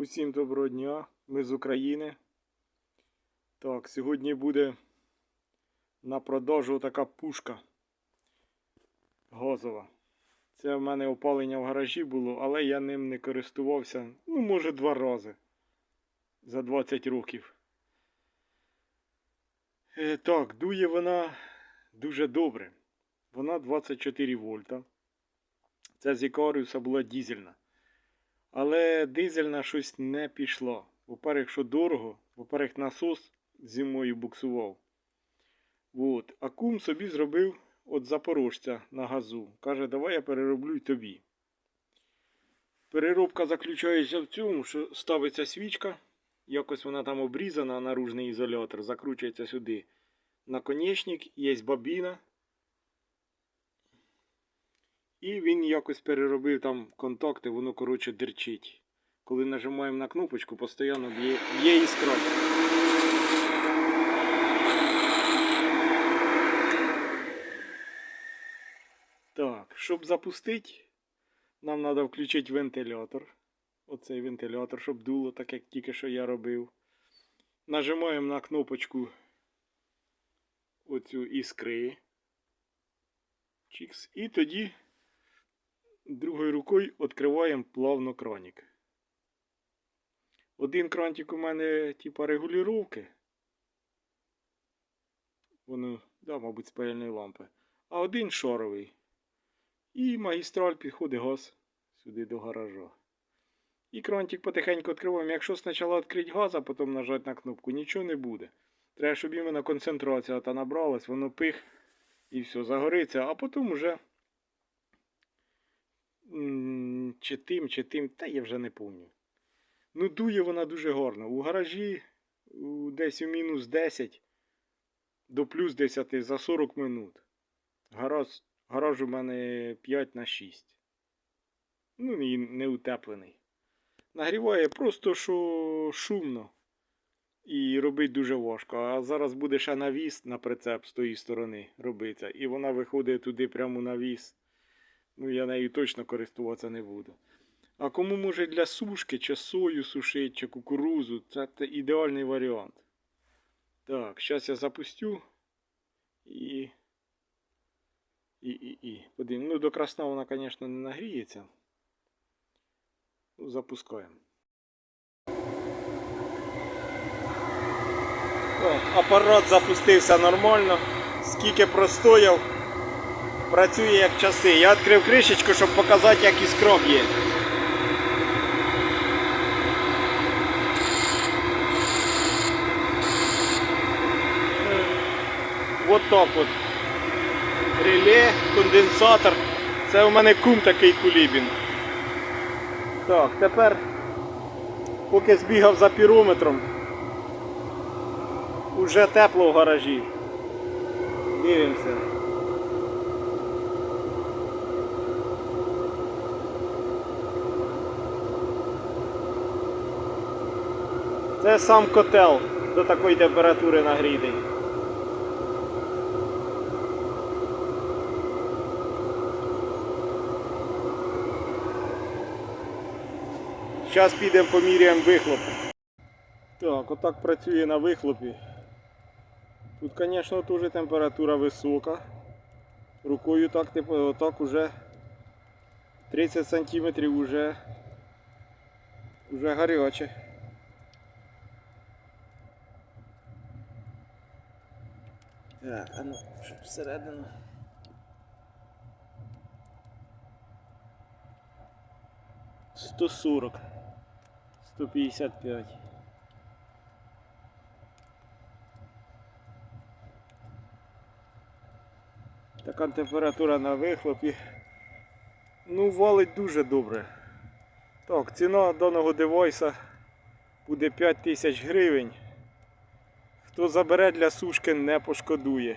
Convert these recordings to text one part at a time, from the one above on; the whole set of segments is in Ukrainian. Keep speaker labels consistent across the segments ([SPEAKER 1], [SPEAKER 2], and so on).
[SPEAKER 1] Усім доброго дня, ми з України. Так, сьогодні буде на продажу така пушка газова. Це в мене опалення в гаражі було, але я ним не користувався, ну, може, два рази за 20 років. Е, так, дує вона дуже добре. Вона 24 вольта. Це з Ікаріуса була дізельна. Але дизельна щось не пішло. Во-перше, що дорого, во-перше, насос зимою буксував. От. А кум собі зробив от запорожця на газу. Каже, давай я перероблю й тобі. Переробка заключається в цьому, що ставиться свічка, якось вона там обрізана, наружний ізолятор, закручується сюди. Наконечник, є бабіна. І він якось переробив там контакти, воно, коротше, дерчить. Коли нажимаємо на кнопочку, постійно б'є, б'є іскра. Так, щоб запустити, нам треба включити вентилятор. Оцей вентилятор, щоб дуло, так як тільки що я робив. Нажимаємо на кнопочку оцю іскри. Чікс. І тоді другою рукою відкриваємо плавно кранік. Один крантик у мене, типа, регулювання. Воно, да, мабуть, з лампи. А один шаровий. І магістраль підходить газ сюди до гаража. І крантик потихеньку відкриваємо. Якщо спочатку відкрити газ, а потім нажати на кнопку, нічого не буде. Треба, щоб іменно концентрація та набралась, воно пих і все, загориться, а потім вже чи тим, чи тим, та я вже не пам'ятаю. Ну, дує вона дуже гарно. У гаражі десь у мінус 10 до плюс 10 за 40 минут. Гараж, гараж у мене 5 на 6. Ну, і не утеплений. Нагріває просто що шумно. І робить дуже важко. А зараз буде ще навіс на прицеп з тої сторони робиться. І вона виходить туди прямо на віс. Ну, я нею точно користуватися не буду. А кому може для сушки, чи сою сушити, чи кукурузу, це, це ідеальний варіант. Так, зараз я запустю. І. І, і, і. Подивимо. Ну, до красна вона, звісно, не нагріється. Ну, запускаємо. Так, апарат запустився нормально. Скільки простояв, працює як часи. Я відкрив кришечку, щоб показати, як іскром є. Вот так от. Реле, конденсатор. Це у мене кум такий кулібін. Так, тепер, поки збігав за пірометром, уже тепло в гаражі. Дивимося. Це сам котел до такої температури нагрітий. Зараз підемо поміряємо вихлоп. Так, отак працює на вихлопі. Тут, звісно, теж температура висока. Рукою так, отак уже 30 сантиметрів уже, уже гаряче. Так, а ну, щоб всередину. Сто сорок. Сто п'ятдесят п'ять. Така температура на вихлопі. Ну, валить дуже добре. Так, ціна даного девайса буде 5 тисяч гривень. Хто забере для сушки, не пошкодує.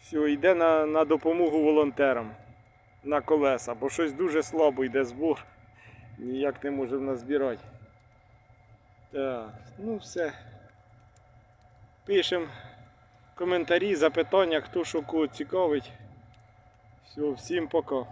[SPEAKER 1] Все, йде на, на допомогу волонтерам на колеса, бо щось дуже слабо йде збор. Ніяк не може назбирати. Так, ну все. Пишемо коментарі, запитання, хто що кого цікавить. Все, всім пока.